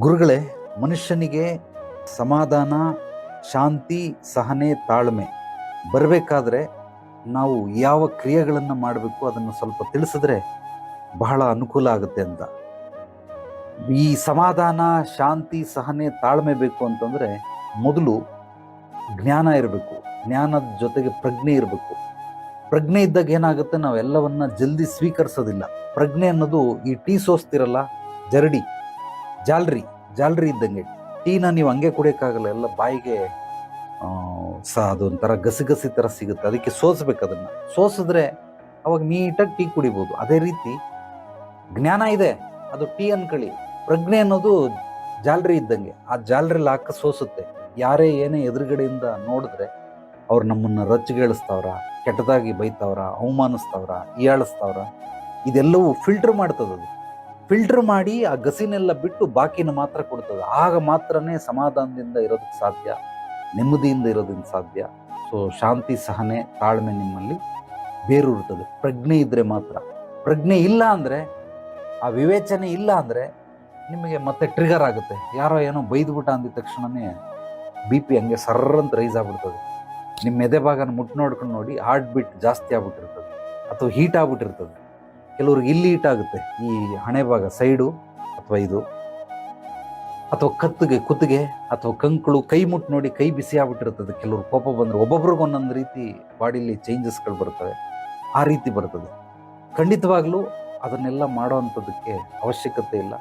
ಗುರುಗಳೇ, ಮನುಷ್ಯನಿಗೆ ಸಮಾಧಾನ, ಶಾಂತಿ, ಸಹನೆ, ತಾಳ್ಮೆ ಬರಬೇಕಾದ್ರೆ ನಾವು ಯಾವ ಕ್ರಿಯೆಗಳನ್ನು ಮಾಡಬೇಕು ಅದನ್ನು ಸ್ವಲ್ಪ ತಿಳಿಸಿದ್ರೆ ಬಹಳ ಅನುಕೂಲ ಆಗುತ್ತೆ ಅಂತ. ಈ ಸಮಾಧಾನ, ಶಾಂತಿ, ಸಹನೆ, ತಾಳ್ಮೆ ಬೇಕು ಅಂತಂದರೆ ಮೊದಲು ಜ್ಞಾನ ಇರಬೇಕು. ಜ್ಞಾನದ ಜೊತೆಗೆ ಪ್ರಜ್ಞೆ ಇರಬೇಕು. ಪ್ರಜ್ಞೆ ಇದ್ದಾಗ ಏನಾಗುತ್ತೆ? ನಾವೆಲ್ಲವನ್ನ ಜಲ್ದಿ ಸ್ವೀಕರಿಸೋದಿಲ್ಲ. ಪ್ರಜ್ಞೆ ಅನ್ನೋದು ಈ ಟೀ ಸೋಸ್ತಿರಲ್ಲ, ಜರಡಿ. ಜಾಲ್ರಿ ಜಾಲ್ರಿ ಇದ್ದಂಗೆ. ಟೀನ ನೀವು ಹಂಗೆ ಕುಡಿಯೋಕ್ಕಾಗಲ್ಲ ಎಲ್ಲ ಬಾಯಿಗೆ ಆ, ಸ ಅದೊಂಥರ ಗಸಿಗಸಿ ಥರ ಸಿಗುತ್ತೆ. ಅದಕ್ಕೆ ಸೋಸ್ಬೇಕು ಅದನ್ನು. ಸೋಸಿದ್ರೆ ಅವಾಗ ನೀಟಾಗಿ ಟೀ ಕುಡಿಬೋದು. ಅದೇ ರೀತಿ ಜ್ಞಾನ ಇದೆ. ಅದು ಟೀ ಅನ್ಕೊಳ್ಳಿ. ಪ್ರಜ್ಞೆ ಅನ್ನೋದು ಜಾಲ್ರಿ ಇದ್ದಂಗೆ. ಆ ಜಾಲ್ರಿಲಿ ಹಾಕ ಸೋಸುತ್ತೆ. ಯಾರೇ ಏನೇ ಎದುರುಗಡೆಯಿಂದ ನೋಡಿದ್ರೆ ಅವ್ರು ನಮ್ಮನ್ನು ರಚ್ಚಗೇಳಿಸ್ತಾವ್ರ ಕೆಟ್ಟದಾಗಿ ಬೈತಾವ್ರ ಅವಮಾನಿಸ್ತಾವ್ರ ಹೀಯಾಳಿಸ್ತಾವ್ರ ಇದೆಲ್ಲವೂ ಫಿಲ್ಟರ್ ಮಾಡ್ತದದು ಫಿಲ್ಟರ್ ಮಾಡಿ ಆ ಗಸಿನೆಲ್ಲ ಬಿಟ್ಟು ಬಾಕಿನ ಮಾತ್ರ ಕೊಡ್ತದೆ. ಆಗ ಮಾತ್ರನೇ ಸಮಾಧಾನದಿಂದ ಇರೋದಕ್ಕೆ ಸಾಧ್ಯ, ನೆಮ್ಮದಿಯಿಂದ ಇರೋದಕ್ಕೆ ಸಾಧ್ಯ. ಸೊ ಶಾಂತಿ, ಸಹನೆ, ತಾಳ್ಮೆ ನಿಮ್ಮಲ್ಲಿ ಬೇರೂರುತ್ತದೆ ಪ್ರಜ್ಞೆ ಇದ್ದರೆ ಮಾತ್ರ. ಪ್ರಜ್ಞೆ ಇಲ್ಲ ಅಂದರೆ, ಆ ವಿವೇಚನೆ ಇಲ್ಲ ಅಂದರೆ ನಿಮಗೆ ಮತ್ತೆ ಟ್ರಿಗರ್ ಆಗುತ್ತೆ. ಯಾರೋ ಏನೋ ಬೈದ್ಬಿಟ್ಟ ಅಂದಿದ ತಕ್ಷಣವೇ ಬಿ ಪಿ ಹಂಗೆ ಸರ್ರಂತ ರೈಸ್ ಆಗ್ಬಿಡ್ತದೆ. ನಿಮ್ಮ ಎದೆ ಭಾಗನ ಮುಟ್ಟು ನೋಡ್ಕೊಂಡು ನೋಡಿ ಹಾರ್ಟ್ ಬಿಟ್ ಜಾಸ್ತಿ ಆಗ್ಬಿಟ್ಟಿರ್ತದೆ. ಅಥವಾ ಹೀಟ್ ಆಗ್ಬಿಟ್ಟಿರ್ತದೆ. ಕೆಲವ್ರಿಗೆ ಇಲ್ಲಿ ಹೀಟ್ ಆಗುತ್ತೆ. ಈ ಹಣೆ ಭಾಗ ಸೈಡು ಅಥವಾ ಇದು? ಅಥವಾ ಕತ್ತಿಗೆ, ಕುತ್ತಿಗೆ ಅಥವಾ ಕಂಕುಳು, ಕೈ ಮುಟ್ಟು ನೋಡಿ ಕೈ ಬಿಸಿ ಆಗ್ಬಿಟ್ಟಿರ್ತದೆ. ಕೆಲವರು ಕೋಪ ಬಂದರೆ. ಒಬ್ಬೊಬ್ರಿಗೆ ಒಂದೊಂದು ರೀತಿ ಬಾಡಿಲಿ ಚೇಂಜಸ್ಗಳು ಬರ್ತವೆ. ಆ ರೀತಿ ಬರ್ತದೆ. ಖಂಡಿತವಾಗ್ಲೂ ಅದನ್ನೆಲ್ಲ ಮಾಡೋ ಅಂಥದ್ದಕ್ಕೆ ಅವಶ್ಯಕತೆ ಇಲ್ಲ.